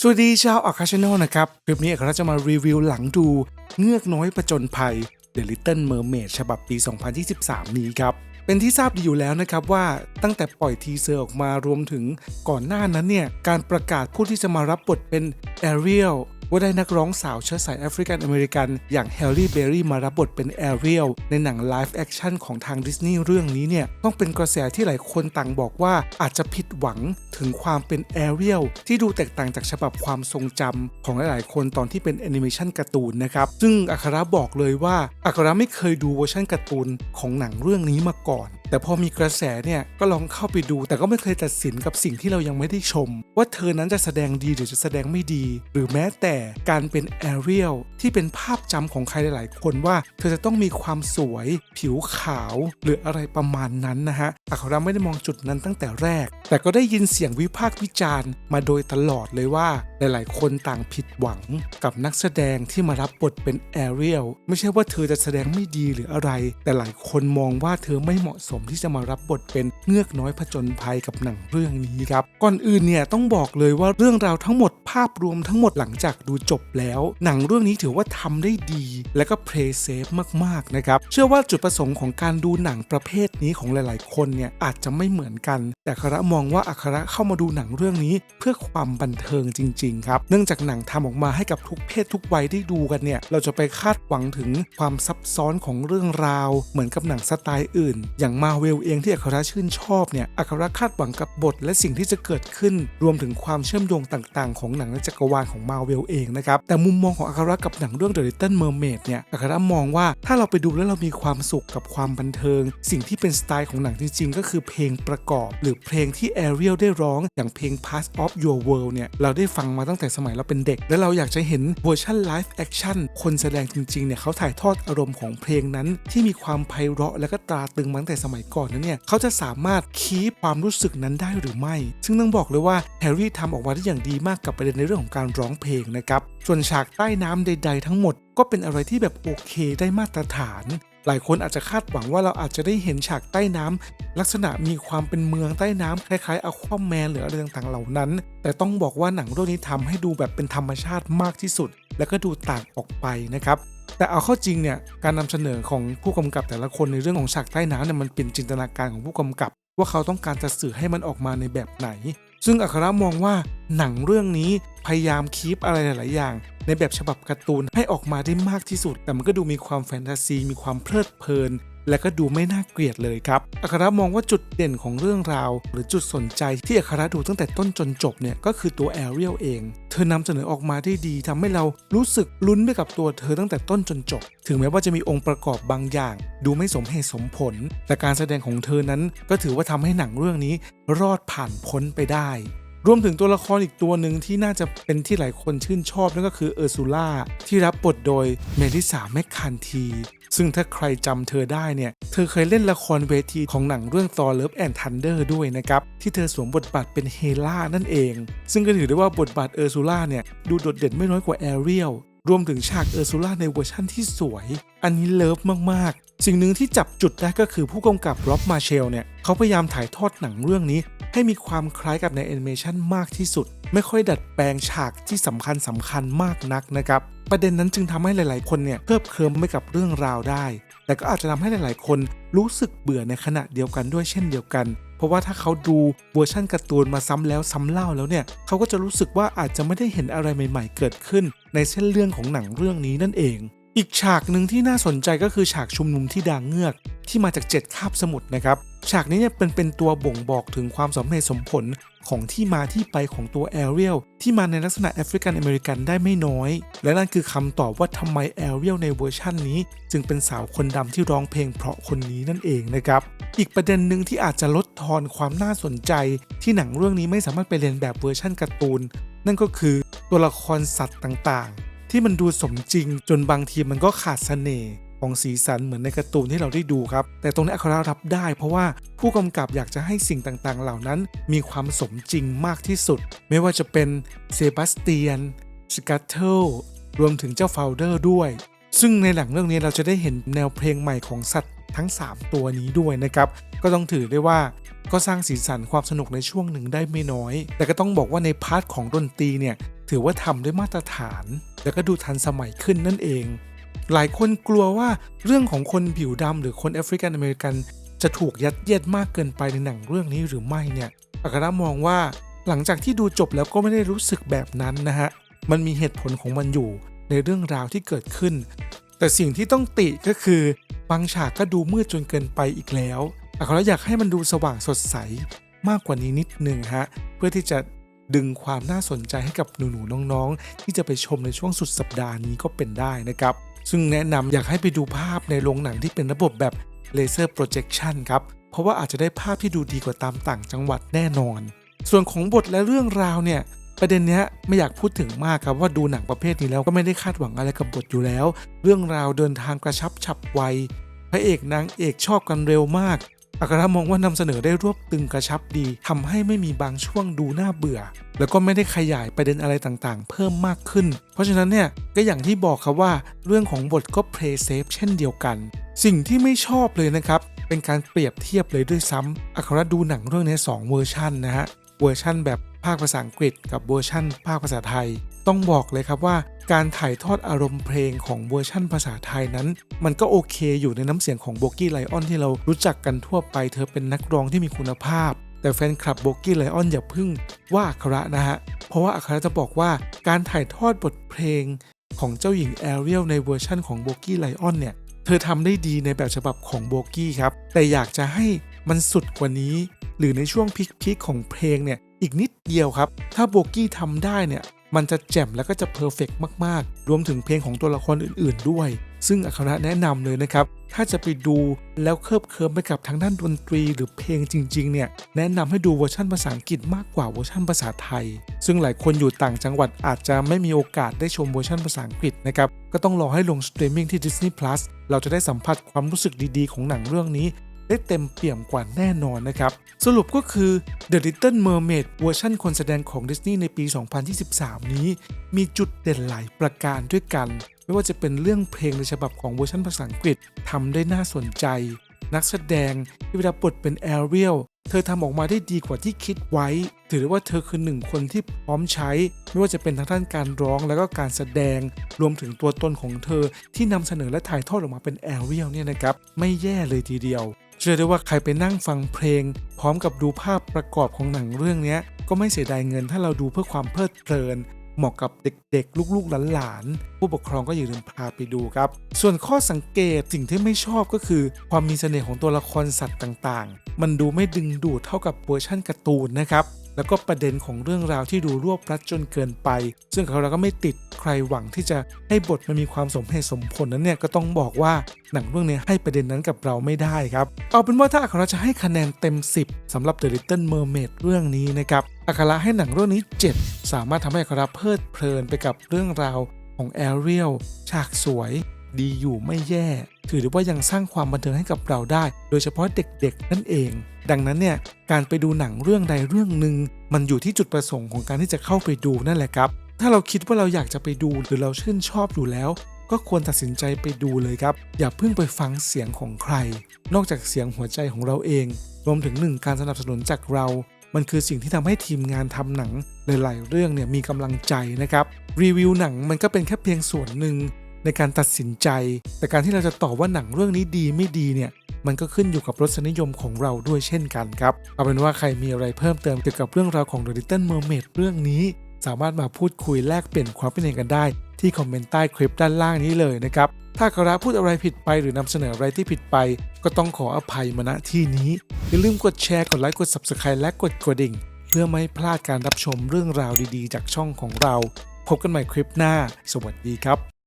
สวัสดีชาวอัคาชแนลนะครับ คลิปนี้เราจะมารีวิวหลังดูเงือกน้อยประจนภัย The Little Mermaid ฉบับปี 2023 นี้ครับ เป็นที่ทราบดีอยู่แล้วนะครับว่าตั้งแต่ปล่อยทีเซอร์ออกมารวมถึงก่อนหน้านั้นเนี่ย การประกาศผู้ที่จะมารับบทเป็น Ariel ว่าได้นักร้องสาวเชื้อสายแอฟริกันอเมริกันอย่างแฮร์รี่เบร์รี่มารับบทเป็นแอเรียลในหนังไลฟ์แอคชั่นของทางดิสนีย์เรื่องนี้เนี่ยต้องเป็นกระแสที่หลายคนต่างบอกว่าอาจจะผิดหวังถึงความเป็นแอเรียลที่ดูแตกต่างจากฉบับความทรงจำของหลายๆ คนตอนที่เป็นแอนิเมชันการ์ตูนนะครับซึ่งอัคราบอกเลยว่าอัคราไม่เคยดูเวอร์ชันการ์ตูนของหนังเรื่องนี้มาก่อน แต่พอมีกระแสเนี่ยก็ลองเข้าไปดู แต่ก็ไม่เคยตัดสินกับสิ่งที่เรายังไม่ได้ชม ว่าเธอนั้นจะแสดงดีหรือจะแสดงไม่ดี หรือแม้แต่การเป็นแอเรียลที่เป็นภาพจำของใครหลายๆ คนว่า เธอจะต้องมีความสวย ผิวขาว หรืออะไรประมาณนั้นนะฮะอัคราไม่ได้มองจุดนั้นตั้งแต่แรก แต่ก็ได้ยินเสียงวิพากษ์วิจารณ์ มาโดยตลอดเลยว่า หลายๆ คนต่างผิดหวัง กับนักแสดงที่มารับบทเป็นแอเรียลไม่ใช่ว่าเธอจะแสดงไม่ดีหรืออะไร แต่หลายคนมองว่าเธอไม่เหมาะสมที่จะมารับบทเป็นเงือกน้อยผจญภัยกับหนังเรื่องนี้ครับ ก่อนอื่นเนี่ยต้องบอกเลยว่าเรื่องราวทั้งหมดภาพรวมทั้งหมดหลังจากดูจบแล้ว หนังเรื่องนี้ถือว่าทำได้ดี และก็เพลย์เซฟมากๆนะครับ เชื่อว่าจุดประสงค์ของการดูหนังประเภทนี้ของหลาย ๆ คนเนี่ยอาจจะไม่เหมือนกัน แต่คาระมองว่าอัคระเข้ามาดูหนังเรื่องนี้ เพื่อความบันเทิงจริง ๆ ครับ เนื่องจากหนังทำออกมาให้กับทุกเพศทุกวัยได้ดูกันเนี่ย เราจะไปคาดหวังถึงความซับซ้อนของเรื่องราว เหมือนกับหนังสไตล์อื่น อย่างมาาเวลเองที่อัคระชื่นชอบเนี่ยอัคระคาดหวังกับบท และสิ่งที่จะเกิดขึ้น รวมถึงความเชื่อมโยงต่างๆ ของหนังในจักรวาลของมาเวลเองนะครับแต่มุมมองของอัคระกับหนังเรื่อง The Little Mermaid เนี่ยอัคระมองว่าถ้าเราไปดูแล้วเรามีความสุขกับความบันเทิง สิ่งที่เป็นสไตล์ของหนังจริง ๆ ก็คือเพลงประกอบ หรือเพลงที่แอเรียลได้ร้องอย่างเพลง Part of Your World เนี่ยเราได้ฟังมาตั้งแต่สมัยเราเป็นเด็ก และเราอยากจะเห็นเวอร์ชันไลฟ์แอคชั่นคนแสดงจริงๆเนี่ยเขาถ่ายทอดอารมณ์ของเพลงนั้น ที่มีความไพเราะและก็ตราตึงมาตั้งแต่สมัยก่อนนั้นเนี่ยเขาจะสามารถคีปความรู้สึกนั้นได้หรือไม่ ซึ่งต้องบอกเลยว่าแฮร์รี่ทำออกมาได้อย่างดีมากกับประเด็นในเรื่องของการร้องเพลงนะครับส่วนฉากใต้น้ำใด ๆ ทั้งหมด ก็เป็นอะไรที่แบบโอเคได้มาตรฐานหลายคนอาจจะคาดหวังว่าเราอาจจะได้เห็นฉากใต้น้ำลักษณะมีความเป็นเมืองใต้น้ำคล้ายๆอควาแมนหรืออะไรต่างๆเหล่านั้น แต่ต้องบอกว่าหนังเรื่องนี้ทำให้ดูแบบเป็นธรรมชาติมากที่สุด แล้วก็ดูต่างออกไปนะครับ แต่เอาเข้าจริงเนี่ยการนำเสนอของผู้กำกับแต่ละคนในเรื่องของฉากใต้น้ำเนี่ยมันเป็นจินตนาการของผู้กำกับ ว่าเขาต้องการจะสื่อให้มันออกมาในแบบไหน ซึ่งอัครมองว่าหนังเรื่องนี้พยายามคีปอะไรหลาย ๆ อย่าง ในแบบฉบับการ์ตูนให้ออกมาได้มากที่สุด แต่มันก็ดูมีความแฟนตาซี มีความเพลิดเพลิน และก็ดูไม่น่าเกลียดเลยครับอัครมองว่าจุดเด่นของเรื่องราว หรือจุดสนใจที่อัครดูตั้งแต่ต้นจนจบเนี่ยก็คือตัวแอเรียลเอง เธอนำเสนอออกมาได้ดีทำให้เรารู้สึกลุ้นไปกับตัวเธอตั้งแต่ต้นจนจบ ถึงแม้ว่าจะมีองค์ประกอบบางอย่าง ดูไม่สมเหตุสมผล แต่การแสดงของเธอนั้นก็ถือว่าทำให้หนังเรื่องนี้รอดผ่านพ้นไปได้ รวมถึงตัวละครอีกตัวหนึ่งที่น่าจะเป็นที่หลายคนชื่นชอบนั่นก็คือเออร์ซูล่าที่รับบทโดยเมลิสาแมคคันที ซึ่งถ้าใครจำเธอได้เนี่ย เธอเคยเล่นละครเวทีของหนังเรื่องตอเลิฟแอนทันเดอร์ด้วยนะครับ ที่เธอสวมบทบาทเป็นเฮล่านั่นเอง ซึ่งก็ถือได้ว่าบทบาทเออร์ซูล่าเนี่ยดูโดดเด่นไม่น้อยกว่าแอเรียล รวมถึงฉากเออร์ซูล่าในเวอร์ชั่นที่สวย อันนี้เลิฟมากๆ สิ่งหนึ่งที่จับจุดได้ก็คือผู้กำกับร็อบมาเชลเนี่ยเขาพยายามถ่ายทอดหนังเรื่องนี้ ให้มีความคล้ายกับในแอนิเมชันมากที่สุด ไม่ค่อยดัดแปลงฉากที่สำคัญสำคัญมากนักนะครับประเด็นนั้นจึงทำให้หลาย ๆ คนเนี่ยเพลิบเคลิมไปกับเรื่องราวได้ แต่ก็อาจจะทำให้หลาย ๆ คนรู้สึกเบื่อในขณะเดียวกันด้วยเช่นเดียวกัน เพราะว่าถ้าเขาดูเวอร์ชั่นการ์ตูนมาซ้ำแล้วซ้ำเล่าแล้วเนี่ยเขาก็จะรู้สึกว่าอาจจะไม่ได้เห็นอะไรใหม่ ๆ เกิดขึ้น ในเส้นเรื่องของหนังเรื่องนี้นั่นเอง อีกฉากหนึ่งที่น่าสนใจก็คือฉากชุมนุมที่ดางเงือกที่มาจากเจ็ดคาบสมุทรนะครับ ฉากนี้เนี่ยเป็นเป็นตัวบ่งบอกถึงความสมเหตุสมผลของที่มาที่ไปของตัวแอเรียลที่มาในลักษณะแอฟริกันอเมริกันได้ไม่น้อย และนั่นคือคำตอบว่าทำไมแอเรียลในเวอร์ชั่นนี้ จึงเป็นสาวคนดำที่ร้องเพลงเพราะคนนี้นั่นเองนะครับ อีกประเด็นหนึ่งที่อาจจะลดทอนความน่าสนใจ ที่หนังเรื่องนี้ไม่สามารถไปเรียนแบบเวอร์ชั่นการ์ตูน นั่นก็คือตัวละครสัตว์ต่างๆ ที่มันดูสมจริงจนบางทีมันก็ขาดเสน่ห์ ของสีสันเหมือนในการ์ตูนที่เราได้ดูครับ แต่ตรงนี้อัครารับได้ เพราะว่าผู้กำกับอยากจะให้สิ่งต่างๆ เหล่านั้นมีความสมจริงมากที่สุด ไม่ว่าจะเป็นเซบาสเตียนสกัตเทิลรวมถึงเจ้าฟาวเดอร์ด้วย ซึ่งในหลังเรื่องนี้เราจะได้เห็นแนวเพลงใหม่ของสัตว์ทั้ง 3 ตัวนี้ด้วยนะครับ ก็ต้องถือได้ว่าก็สร้างสีสันความสนุกในช่วงหนึ่งได้ไม่น้อย แต่ก็ต้องบอกว่าในพาร์ทของดนตรีเนี่ยถือว่าทำด้วยมาตรฐาน แล้วก็ดูทันสมัยขึ้นนั่นเอง หลายคนกลัวว่าเรื่องของคนผิวดำหรือคนแอฟริกันอเมริกัน จะถูกยัดเยียดมากเกินไปในหนังเรื่องนี้หรือไม่เนี่ยอัครมองว่าหลังจากที่ดูจบแล้วก็ไม่ได้รู้สึกแบบนั้นนะฮะ มันมีเหตุผลของมันอยู่ในเรื่องราวที่เกิดขึ้น แต่สิ่งที่ต้องติก็คือบางฉากก็ดูมืดจนเกินไปอีกแล้วอัครอยากให้มันดูสว่างสดใสมากกว่านี้นิดหนึ่งฮะ เพื่อที่จะดึงความน่าสนใจให้กับหนูๆน้องๆ ที่จะไปชมในช่วงสุดสัปดาห์นี้ก็เป็นได้นะครับ ซึ่งแนะนำอยากให้ไปดูภาพในโรงหนังที่เป็นระบบแบบเลเซอร์โปรเจคชันครับ เพราะว่าอาจจะได้ภาพที่ดูดีกว่าตามต่างจังหวัดแน่นอน ส่วนของบทและเรื่องราวเนี่ยประเด็นเนี้ยไม่อยากพูดถึงมากครับว่าดูหนังประเภทนี้แล้วก็ไม่ได้คาดหวังอะไรกับบทอยู่แล้ว เรื่องราวเดินทางกระชับฉับไวพระเอกนางเอกชอบกันเร็วมาก อัครมองว่านำเสนอได้รวบตึงกระชับดีทำให้ไม่มีบางช่วงดูน่าเบื่อ แล้วก็ไม่ได้ขยายประเด็นอะไรต่างๆ เพิ่มมากขึ้น เพราะฉะนั้นเนี่ยก็อย่างที่บอกครับว่าเรื่องของบทก็ play safe เช่นเดียวกัน สิ่งที่ไม่ชอบเลยนะครับ เป็นการเปรียบเทียบเลยด้วยซ้ำอัครดูหนังเรื่องนี้สองเวอร์ชันนะฮะเวอร์ชันแบบภาคภาษาอังกฤษกับเวอร์ชันภาคภาษาไทย ต้องบอกเลยครับว่า การถ่ายทอดอารมณ์เพลงของเวอร์ชั่นภาษาไทยนั้น มันก็โอเคอยู่ในน้ำเสียงของโบกี้ไลออนที่เรารู้จักกันทั่วไป เธอเป็นนักร้องที่มีคุณภาพ แต่แฟนคลับโบกี้ไลออนอย่าพึ่งว่าอัคระนะฮะ เพราะว่าอัคระจะบอกว่าการถ่ายทอดบทเพลงของเจ้าหญิงแอเรียลในเวอร์ชั่นของโบกี้ไลออนเนี่ยเธอทำได้ดีในแบบฉบับของโบกี้ครับ แต่อยากจะให้มันสุดกว่านี้ หรือในช่วงพีคๆของเพลงเนี่ยอีกนิดเดียวครับ ถ้าโบกี้ทำได้เนี่ย มันจะแจ่มแล้วก็จะเพอร์เฟกมากๆ รวมถึงเพลงของตัวละครอื่น ๆ ด้วย ซึ่งอัคระแนะนำเลยนะครับ ถ้าจะไปดูแล้วเคลิบเคลิมไปกับทางด้านดนตรีหรือเพลงจริง ๆ เนี่ย แนะนำให้ดูเวอร์ชันภาษาอังกฤษมากกว่าเวอร์ชันภาษาไทย ซึ่งหลายคนอยู่ต่างจังหวัดอาจจะไม่มีโอกาสได้ชมเวอร์ชันภาษาอังกฤษนะครับ ก็ต้องรอให้ลงสตรีมมิ่งที่ Disney Plus เราจะได้สัมผัสความรู้สึกดีๆ ของหนังเรื่องนี้ ได้เต็มเปี่ยมกว่าแน่นอนนะครับ สรุปก็คือ The Little Mermaid เวอร์ชันคนแสดงของดิสนีย์ในปี 2023 นี้ มีจุดเด่นหลายประการด้วยกัน ไม่ว่าจะเป็นเรื่องเพลงในฉบับของเวอร์ชันภาษาอังกฤษทำได้น่าสนใจ นักแสดงที่เวลาบทเป็นแอเรียลเธอทำออกมาได้ดีกว่าที่คิดไว้ ถือได้ว่าเธอคือหนึ่งคนที่พร้อมใช้ ไม่ว่าจะเป็นทางด้านการร้องแล้วก็การแสดง รวมถึงตัวตนของเธอที่นำเสนอและถ่ายทอดออกมาเป็นแอเรียลเนี่ยนะครับ ไม่แย่เลยทีเดียว เชื่อได้ว่าใครไปนั่งฟังเพลง พร้อมกับดูภาพประกอบของหนังเรื่องนี้ก็ไม่เสียดายเงินถ้าเราดูเพื่อความเพลิดเพลิน เหมาะกับเด็กๆ ลูกๆหลานๆผู้ปกครองก็อย่าลืมพาไปดูครับ ส่วนข้อสังเกตสิ่งที่ไม่ชอบก็คือ ความมีเสน่ห์ของตัวละครสัตว์ต่างๆ มันดูไม่ดึงดูดเท่ากับเวอร์ชั่นการ์ตูนนะครับ แล้วก็ประเด็นของเรื่องราวที่ดูรวบรัดจนเกินไป ซึ่งเราก็ไม่ติดใครหวังที่จะให้บทมันมีความสมเหตุสมผลนั้นเนี่ยก็ต้องบอกว่าหนังเรื่องนี้ให้ประเด็นนั้นกับเราไม่ได้ครับ เอาเป็นว่าถ้าอัคราจะให้คะแนนเต็ม 10สำหรับ The Little Mermaid เรื่องนี้นะครับอัคราให้หนังเรื่องนี้ 7 สามารถทำให้อัคราเพลิดเพลินไปกับเรื่องราวของแอเรียลฉากสวย ดีอยู่ไม่แย่ ถือได้ว่ายังสร้างความบันเทิงให้กับเราได้ โดยเฉพาะเด็กๆ นั่นเอง ดังนั้นเนี่ยการไปดูหนังเรื่องใดเรื่องหนึ่งมันอยู่ที่จุดประสงค์ของการที่จะเข้าไปดูนั่นแหละครับ ถ้าเราคิดว่าเราอยากจะไปดูหรือเราชื่นชอบอยู่แล้วก็ควรตัดสินใจไปดูเลยครับ อย่าเพิ่งไปฟังเสียงของใคร นอกจากเสียงหัวใจของเราเอง รวมถึงหนึ่งการสนับสนุนจากเรา มันคือสิ่งที่ทำให้ทีมงานทำหนังหลายๆเรื่องเนี่ยมีกำลังใจนะครับ รีวิวหนังมันก็เป็นแค่เพียงส่วนหนึ่ง ในการตัดสินใจ แต่การที่เราจะตอบว่าหนังเรื่องนี้ดีไม่ดีเนี่ยมันก็ขึ้นอยู่กับรสนิยมของเราด้วยเช่นกันครับ เอาเป็นว่าใครมีอะไรเพิ่มเติมเกี่ยวกับเรื่องราวของ The Little Mermaid เรื่องนี้ สามารถมาพูดคุยแลกเปลี่ยนความคิดเห็นกันได้ ที่คอมเมนต์ใต้คลิปด้านล่างนี้เลยนะครับ ถ้าคาระพูดอะไรผิดไปหรือนำเสนออะไรที่ผิดไป ก็ต้องขออภัยมาณที่นี้ อย่าลืมกดแชร์ กดไลค์ กด Subscribe และกดกระดิ่ง เพื่อไม่พลาดการรับชมเรื่องราวดีๆ จากช่องของเรา พบกันใหม่คลิปหน้า สวัสดีครับ